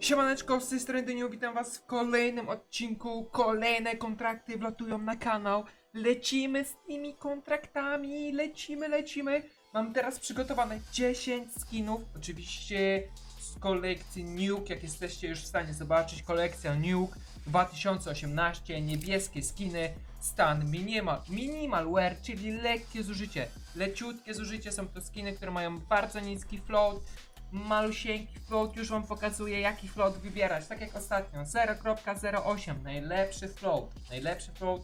Siemaneczko, z tej strony witam was w kolejnym odcinku. Kolejne kontrakty wlatują na kanał. Lecimy z tymi kontraktami, lecimy, lecimy. Mam teraz przygotowane 10 skinów, oczywiście z kolekcji Nuke, jak jesteście już w stanie zobaczyć. Kolekcja Nuke 2018, niebieskie skiny, stan minimal, minimal wear, czyli lekkie zużycie. Leciutkie zużycie, są to skiny, które mają bardzo niski float, malusieńki float, już wam pokazuję jaki float wybierać, tak jak ostatnio, 0.08, najlepszy float, najlepszy float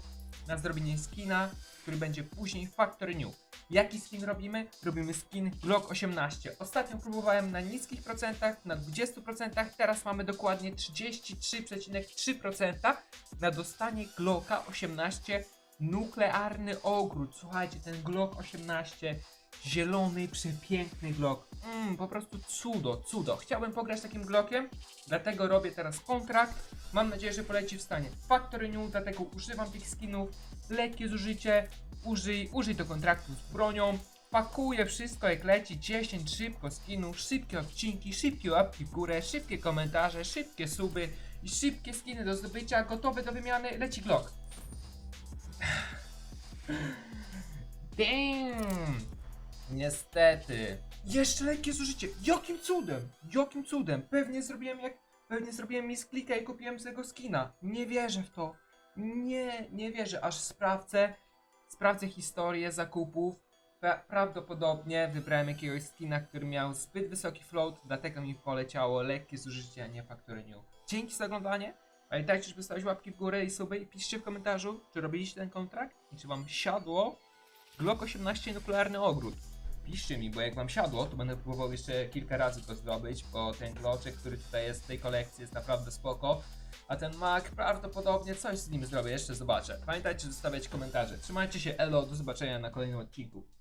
na zrobienie skina, który będzie później Factory New. Jaki skin robimy? Robimy skin Glock 18. Ostatnio próbowałem na niskich procentach, na 20%, teraz mamy dokładnie 33,3% na dostanie Glocka 18 nuklearny ogród. Słuchajcie, ten Glock 18 zielony, przepiękny Glock. Mm, po prostu cudo, cudo. Chciałbym pograć takim Glockiem, dlatego robię teraz kontrakt. Mam nadzieję, że poleci w stanie Factory New, dlatego używam tych skinów. Lekkie zużycie, użyj, użyj do kontraktu z bronią. Pakuję wszystko jak leci, 10 szybko skinów, szybkie odcinki, szybkie łapki w górę, szybkie komentarze, szybkie suby i szybkie skiny do zdobycia, gotowe do wymiany, leci Glock. Damn! Niestety. Jeszcze lekkie zużycie. Jakim cudem? Jakim cudem? Pewnie zrobiłem jak... Pewnie zrobiłem misklika i kupiłem z tego skina. Nie wierzę w to. Nie, nie wierzę. Aż sprawdzę. Sprawdzę historię zakupów. Pra prawdopodobnie wybrałem jakiegoś skina, który miał zbyt wysoki float, dlatego mi poleciało lekkie zużycie, a nie Factory New. Dzięki za oglądanie. Pamiętajcie, żeby stawić łapki w górę i suby i piszcie w komentarzu, czy robiliście ten kontrakt i czy wam siadło Glock 18 nuklearny ogród. Piszcie mi, bo jak wam siadło, to będę próbował jeszcze kilka razy to zdobyć, bo ten gloczek, który tutaj jest w tej kolekcji jest naprawdę spoko. A ten Mac prawdopodobnie coś z nim zrobię, jeszcze zobaczę. Pamiętajcie zostawiać komentarze. Trzymajcie się, elo, do zobaczenia na kolejnym odcinku.